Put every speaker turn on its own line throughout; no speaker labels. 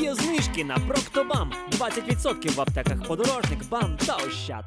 Є знижки на Проктобам 20% в аптеках подорожник, бам та ощад.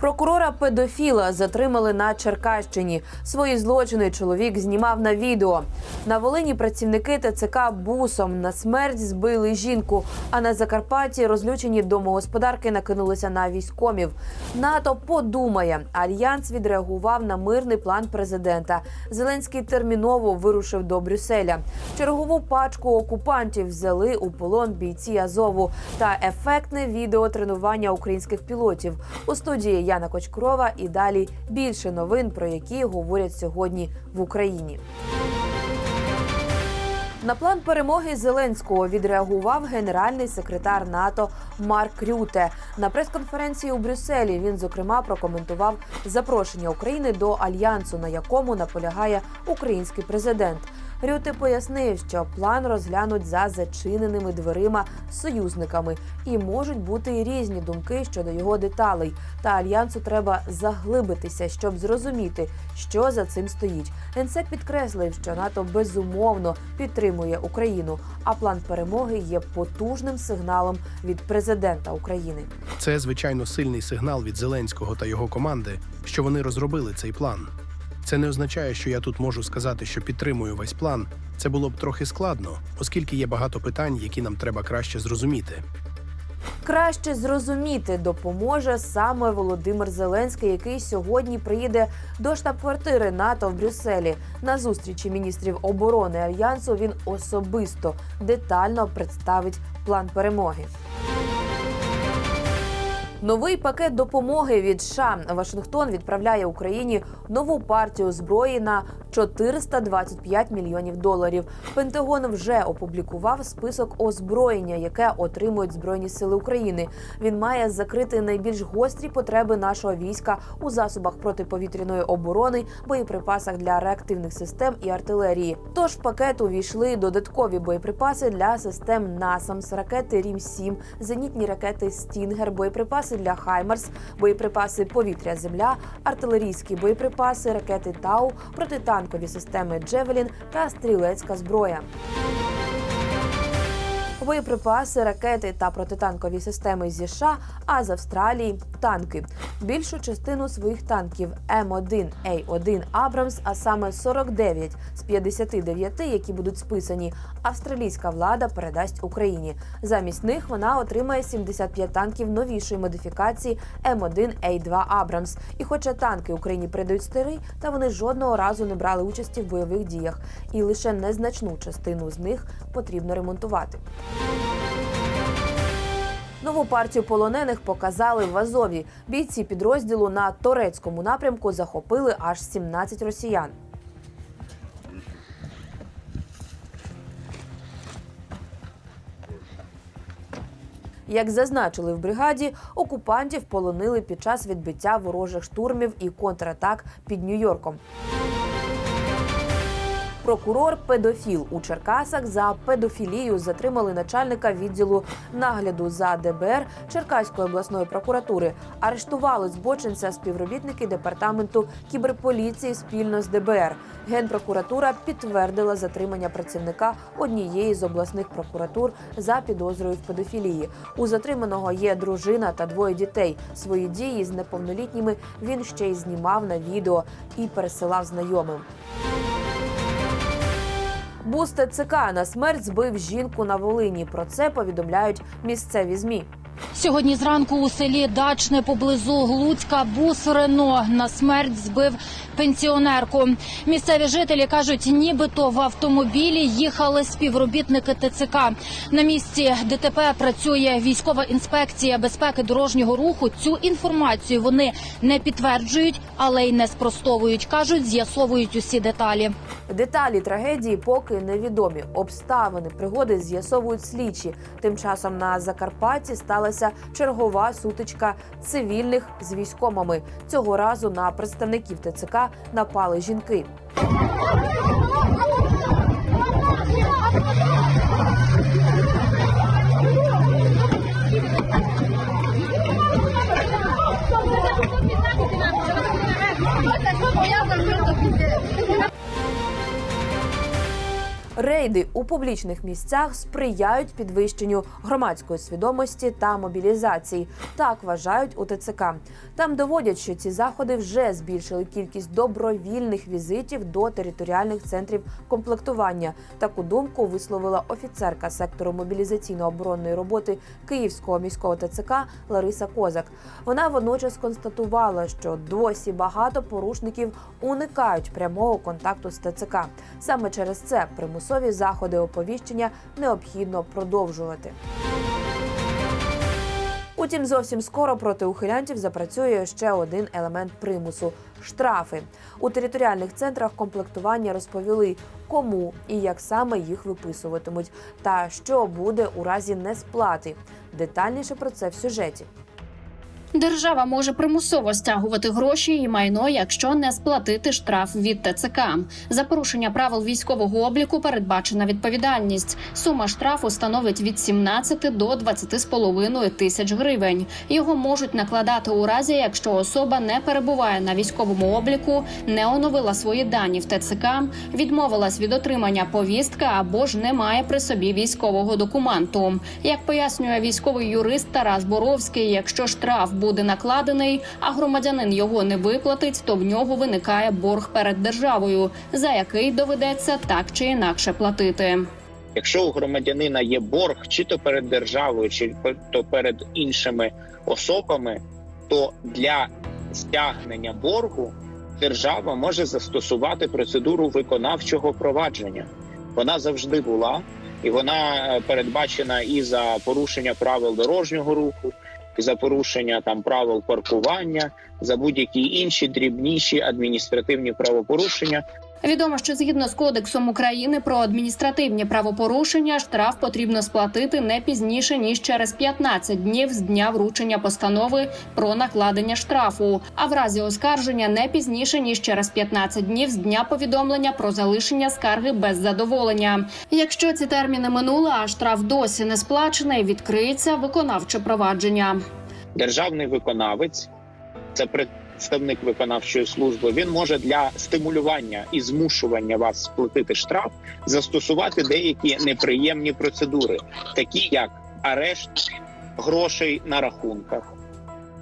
Прокурора педофіла затримали на Черкащині. Свої злочини чоловік знімав на відео. На Волині працівники ТЦК бусом на смерть збили жінку. А на Закарпатті розлючені домогосподарки накинулися на військомів. НАТО подумає. Альянс відреагував на мирний план президента. Зеленський терміново вирушив до Брюсселя. Чергову пачку окупантів взяли у полон бійці Азову та ефектне відео тренування українських пілотів. У студії Яна Кочкурова і далі більше новин, про які говорять сьогодні в Україні. На план перемоги Зеленського відреагував генеральний секретар НАТО Марк Рюте. На прес-конференції у Брюсселі він зокрема прокоментував запрошення України до альянсу, на якому наполягає український президент. Рюте пояснив, що план розглянуть за зачиненими дверима союзниками, і можуть бути і різні думки щодо його деталей. Та альянсу треба заглибитися, щоб зрозуміти, що за цим стоїть. Генсек підкреслив, що НАТО безумовно підтримує Україну, а план перемоги є потужним сигналом від президента України.
Це звичайно сильний сигнал від Зеленського та його команди, що вони розробили цей план. Це не означає, що я тут можу сказати, що підтримую весь план. Це було б трохи складно, оскільки є багато питань, які нам треба краще зрозуміти.
Краще зрозуміти допоможе саме Володимир Зеленський, який сьогодні приїде до штаб-квартири НАТО в Брюсселі. На зустрічі міністрів оборони альянсу він особисто детально представить план перемоги. Новий пакет допомоги від США. Вашингтон відправляє Україні нову партію зброї на 425 мільйонів доларів. Пентагон вже опублікував список озброєння, яке отримують збройні сили України. Він має закрити найбільш гострі потреби нашого війська у засобах протиповітряної оборони, боєприпасах для реактивних систем і артилерії. Тож в пакет увійшли додаткові боєприпаси для систем НАСАМС, ракети Рім 7 зенітні ракети Стінгер, боєприпаси для Хаймерс, боєприпаси повітря-земля, артилерійські боєприпаси, ракети Тау, протитанкові системи Джевелін та стрілецька зброя. Боєприпаси, ракети та протитанкові системи зі США, а з Австралії танки. Більшу частину своїх танків М1 А1 Абрамс, а саме 49 з 59, які будуть списані, австралійська влада передасть Україні. Замість них вона отримає 75 танків новішої модифікації М1 А2 Абрамс. І хоча танки Україні передають старий, та вони жодного разу не брали участі в бойових діях, і лише незначну частину з них потрібно ремонтувати. Нову партію полонених показали в Азові. Бійці підрозділу на турецькому напрямку захопили аж 17 росіян. Як зазначили в бригаді, окупантів полонили під час відбиття ворожих штурмів і контратак під Нью-Йорком. Прокурор педофіл у Черкасах за педофілію затримали начальника відділу нагляду за ДБР Черкаської обласної прокуратури. Арештували збочинця співробітники департаменту кіберполіції спільно з ДБР. Генпрокуратура підтвердила затримання працівника однієї з обласних прокуратур за підозрою в педофілії. У затриманого є дружина та двоє дітей. Свої дії з неповнолітніми він ще й знімав на відео і пересилав знайомим. Бус ТЦК на смерть збив жінку на Волині. Про це повідомляють місцеві змі.
Сьогодні зранку у селі Дачне поблизу Глуцька бус Рено на смерть збив пенсіонерку. Місцеві жителі кажуть, нібито в автомобілі їхали співробітники ТЦК. На місці ДТП працює військова інспекція безпеки дорожнього руху. Цю інформацію вони не підтверджують, але й не спростовують. кажуть, з'ясовують усі деталі.
Деталі трагедії поки невідомі. Обставини пригоди з'ясовують слідчі. Тим часом на Закарпатті сталася чергова сутичка цивільних з військомами. Цього разу на представників ТЦК напали жінки. Рейди у публічних місцях сприяють підвищенню громадської свідомості та мобілізації. Так вважають у ТЦК. Там доводять, що ці заходи вже збільшили кількість добровільних візитів до територіальних центрів комплектування. Таку думку висловила офіцерка сектору мобілізаційно-оборонної роботи Київського міського ТЦК Лариса Козак. Вона водночас констатувала, що досі багато порушників уникають прямого контакту з ТЦК. Саме через це примусові заходи оповіщення необхідно продовжувати. Утім, зовсім скоро проти ухилянтів запрацює ще один елемент примусу штрафи. У територіальних центрах комплектування розповіли, кому і як саме їх виписуватимуть, та що буде у разі несплати. Детальніше про це в сюжеті.
Держава може примусово стягувати гроші і майно, якщо не сплатити штраф від ТЦК. За порушення правил військового обліку передбачена відповідальність. Сума штрафу становить від 17 до 20,5 тисяч гривень. Його можуть накладати у разі, якщо особа не перебуває на військовому обліку, не оновила свої дані в ТЦК, відмовилась від отримання повістки або ж не має при собі військового документу. Як пояснює військовий юрист Тарас Боровський, якщо штраф буде накладений, а громадянин його не виплатить, то в нього виникає борг перед державою, за який доведеться так чи інакше платити.
Якщо у громадянина є борг, чи то перед державою, чи то перед іншими особами, то для стягнення боргу держава може застосувати процедуру виконавчого провадження. Вона завжди була, і вона е, передбачена і за порушення правил дорожнього руху, за порушення там правил паркування, за будь-які інші дрібніші адміністративні правопорушення.
Відомо, що згідно з кодексом України про адміністративні правопорушення штраф потрібно сплатити не пізніше ніж через 15 днів з дня вручення постанови про накладення штрафу, а в разі оскарження не пізніше ніж через 15 днів з дня повідомлення про залишення скарги без задоволення. Якщо ці терміни минули, а штраф досі не сплачений, відкриється виконавче провадження.
державний виконавець, це представник виконавчої служби. Він може для стимулювання і змушування вас сплатити штраф застосувати деякі неприємні процедури, такі як арешт грошей на рахунках,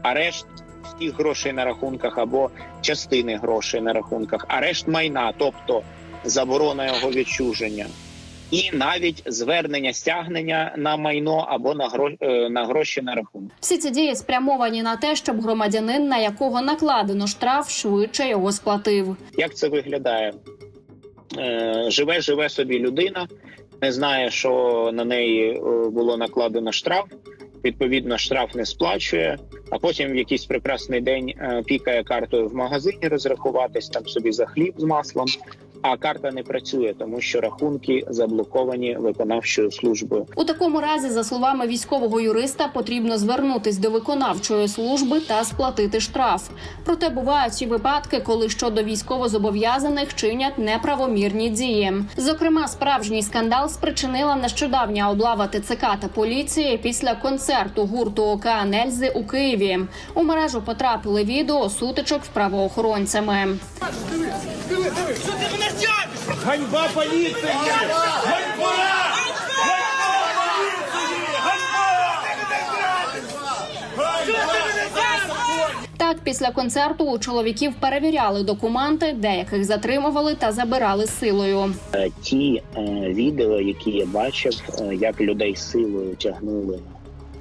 арешт всіх грошей на рахунках або частини грошей на рахунках, арешт майна, тобто заборона його відчуження. І навіть звернення стягнення на майно або на гро... е, на гроші на рахунок.
Всі ці дії спрямовані на те, щоб громадянин, на якого накладено штраф, швидше його сплатив.
Як це виглядає? Е, живе, живе собі людина, не знає, що на неї е, було накладено штраф. Відповідно, штраф не сплачує, а потім в якийсь прекрасний день пікає картою в магазині розрахуватись там собі за хліб з маслом. А карта не працює, тому що рахунки заблоковані виконавчою службою.
У такому разі, за словами військового юриста, потрібно звернутись до виконавчої служби та сплатити штраф. Проте бувають і випадки, коли щодо військовозобов'язаних чинять неправомірні дії. Зокрема, справжній скандал спричинила нещодавня облава ТЦК та поліції після концерту гурту «Океан Ельзи» у Києві. У мережу потрапили відео сутичок з правоохоронцями.
Ганьба поліції! Ганьба!
Так, після концерту у чоловіків перевіряли документи, деяких затримували та забирали силою.
Е, Ті е, відео, які я бачив, е, як людей силою тягнули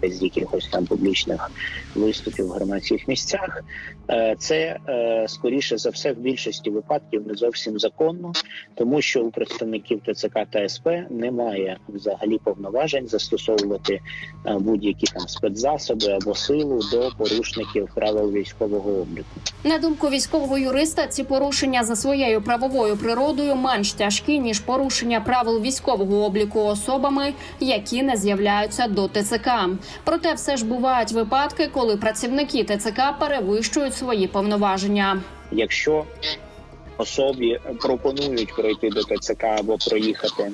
з якихось там публічних виступів в громадських місцях, е, це е, скоріше за все в більшості випадків не зовсім законно, тому що у представників ТЦК та СП немає взагалі повноважень застосовувати е, будь-які там спецзасоби або силу до порушників правил військового обліку.
На думку військового юриста, ці порушення за своєю правовою природою менш тяжкі ніж порушення правил військового обліку особами, які не з'являються до ТЦК. Проте все ж бувають випадки, коли працівники ТЦК перевищують свої повноваження.
якщо особі пропонують пройти до ТЦК або проїхати,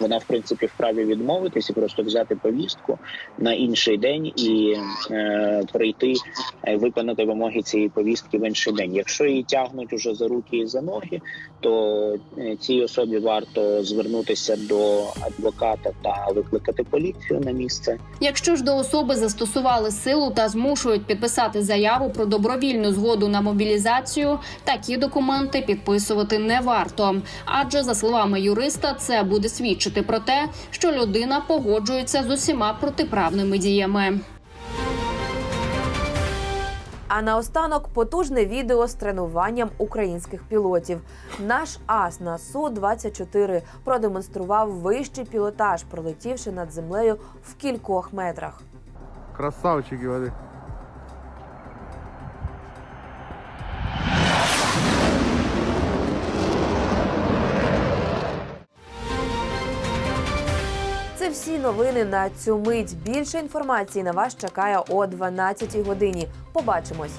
вона в принципі вправі відмовитись і просто взяти повістку на інший день і е, прийти е, виконати вимоги цієї повістки в інший день. Якщо її тягнуть уже за руки і за ноги, то е, цій особі варто звернутися до адвоката та викликати поліцію на місце.
Якщо ж до особи застосували силу та змушують підписати заяву про добровільну згоду на мобілізацію, такі документи підписувати не варто. Адже за словами юриста, це буде свідчити про те, що людина погоджується з усіма протиправними діями.
А наостанок потужне відео з тренуванням українських пілотів. Наш ас на су 24 продемонстрував вищий пілотаж, пролетівши над землею в кількох метрах.
Красавчики вони.
Новини на цю мить. Більше інформації на вас чекає о 12 годині. Побачимось.